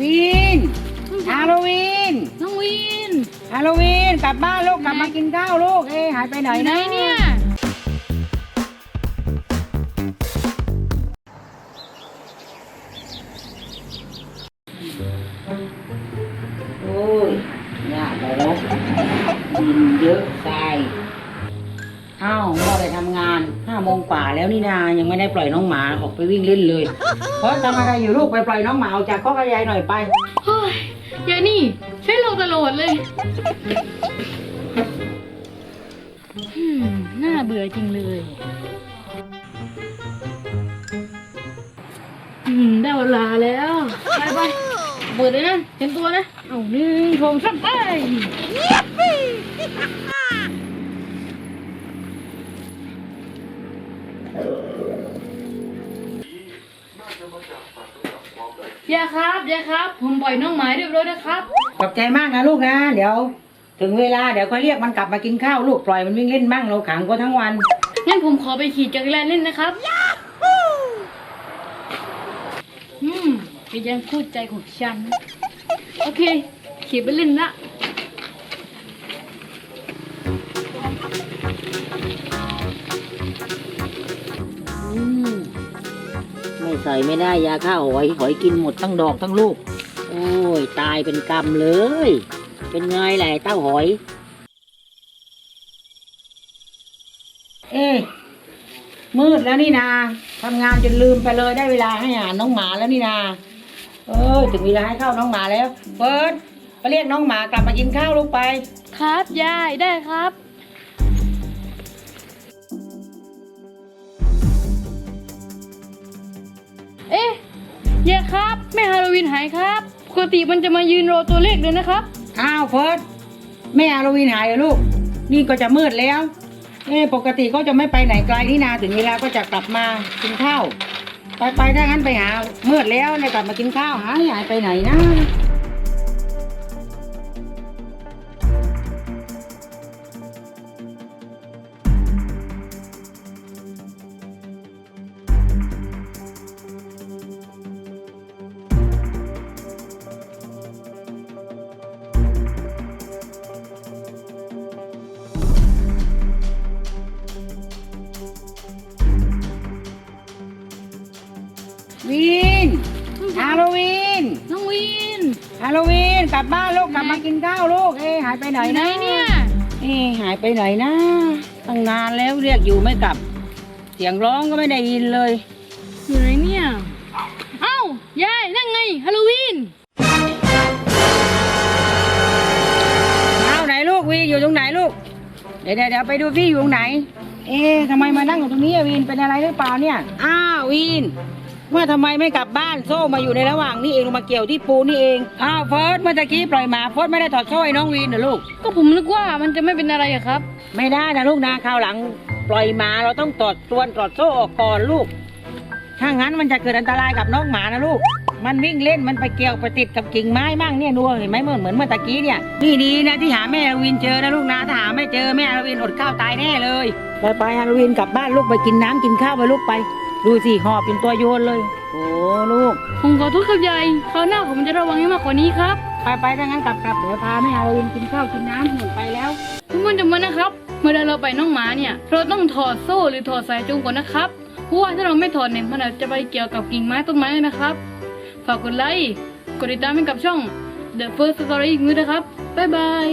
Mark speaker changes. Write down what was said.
Speaker 1: วินฮาโลวีน
Speaker 2: น้องวิน
Speaker 1: ฮาโลวีนกลับบ้านลูกกลับมากินข้าวลูกเอ้หายไปไหน
Speaker 2: อยู่ไหน
Speaker 1: นะ
Speaker 2: เนี่ย
Speaker 1: โอ้ยยากเลยนะกินเยอะตาย อ้าวพ่อไปทำงานห้าโมงกว่าแล้วนี่นายังไม่ได้ปล่อยน้องหมาออกไปวิ่งเล่นเลยเพราะทำอะไรอยู่ลูกไปปล่อยน้องหมาออกจากข้อกระยายหน่อยไป
Speaker 2: เฮ้ยยายนี่ใช้เราตลอดเลยอืมน่าเบื่อจริงเลยอืมได้เวลาแล้วไปไปเปิดเลยนะเห็นตัวนะเอาหนึ่งสองสามไป ยายครับยายครับผมปล่อยน้องหมาเรียบร้อยนะครับ
Speaker 1: ขอบใจมากนะลูกนะ เดี๋ยว ถึงเวลาเดี๋ยวค่อยเรียกมันกลับมากินข้าวลูกปล่อยมันวิ่งเล่นบ้างเราขังก็ทั้งวัน
Speaker 2: งั้นผมขอไปขี่จักรยานเล่นนะครับอืมเป็นยังพูดใจของฉัน โอเค ขี่ไปเล่นละ
Speaker 1: ใส่ไม่ได้ยาฆ่าหอย หอยกินหมดทั้งดอกทั้งลูก โอ้ย ตายเป็นกรรมเลย เป็นไงแหละเต้าหอย เอ๊ะมืดแล้วนี่นาทำงานจนลืมไปเลยได้เวลาให้อาหารน้องหมาแล้วนี่นา เออถึงเวลาให้ข้าวน้องหมาแล้ว เบิร์ดไปเรียกน้องหมากลับมากินข้าวลูกไป
Speaker 2: ครับยายได้ครับ ครับ แม่ฮาโลวีนหายครับ ปกติมันจะมายืนรอตัวเลขเลยนะครับ
Speaker 1: อ้าวเฟิร์สแม่ฮาโลวีนหายเหรอลูก นี่ก็จะมืดแล้วเอ้ปกติก็จะไม่ไปไหนไกลนี่นาถึงเวลาก็จะกลับมากินข้าว ไปไปถ้างั้นไปหามืดแล้วเนี่ยกลับมากินข้าวหายหายไปไหนนะ วินฮาโลวีน
Speaker 2: น้องวิน
Speaker 1: ฮาโลวีนกลับบ้านลูกกลับมากินข้าวลูกเอ้หายไปไหน
Speaker 2: อยู่ไหน
Speaker 1: นะ
Speaker 2: เนี่ย
Speaker 1: เอ้หายไปไหนนะตั้งนานแล้วเรียกอยู่ไม่กลับ เสียงร้องก็ไม่ได้ยินเลย
Speaker 2: อยู่ไหนเนี่ยเอ้ายายนั่งไงฮาโลวีน
Speaker 1: เอาไหนลูกวีอยู่ตรงไหนลูกเดี๋ยวเดี๋ยวเดี๋ยวไปดูพี่อยู่ตรงไหน เอ๊ะทำไมมานั่งอยู่ตรงนี้อะวีนเป็นอะไรหรือเปล่าเนี่ยอ้าววีน ว่าทำไมไม่กลับบ้านโซ่มาอยู่ในระหว่างนี่เองลงมาเกี่ยวที่ปูนี่เองอ้าวเฟิร์สเมื่อตะกี้ปล่อยหมาเฟิร์สไม่ได้ถอดโซ่ให้น้องวีนเหรอลูก
Speaker 2: ก็ผมนึกว่ามันจะไม่เป็นอะไรอะครับ
Speaker 1: ไม่ได้นะลูกนะคราวหลังปล่อยหมาเราต้องตอดตัวนตอดโซ่ออกก่อนลูก ถ้างั้นมันจะเกิดอันตรายกับน้องหมานะลูก มันวิ่งเล่นมันไปเกี่ยวไปติดกับกิ่งไม้มั่งเนี่ยนัวเห็นไหมเหมือนเหมือนเมื่อตะกี้เนี่ย นี่ดีนะที่หาแม่ฮาโลวีนเจอนะลูกนะถ้าหาไม่เจอแม่ฮาโลวีนอดข้าวตายแน่เลย ไปไปฮาโลวีนกลับบ้านลูกไปกินน้ำกินข้าวไปลูกไป ดูสิหอบเป็นตัวโยนเลย โอ้ลูก
Speaker 2: ผมขอโทษครับยายคราวหน้าผมจะระวังให้มากกว่านี้ครับ
Speaker 1: ไปไปถ้างั้นกลับกลับเดี๋ยวพาแม่ฮาโลวีนกินข้าวกินน้ำหมดไปแล้ว
Speaker 2: ทุกคนจำไว้นะครับเวลาเราไปน้องหมาเนี่ย เราต้องถอดโซ่หรือถอดสายจูงก่อนนะครับเพราะว่าถ้าเราไม่ถอดเนี่ยมันอาจจะไปเกี่ยวกับกิ่งไม้ต้นไม้นะครับ ฝากกดไลค์ กดติดตามให้กับช่อง The First Story อีกมือนะครับ บ๊ายบาย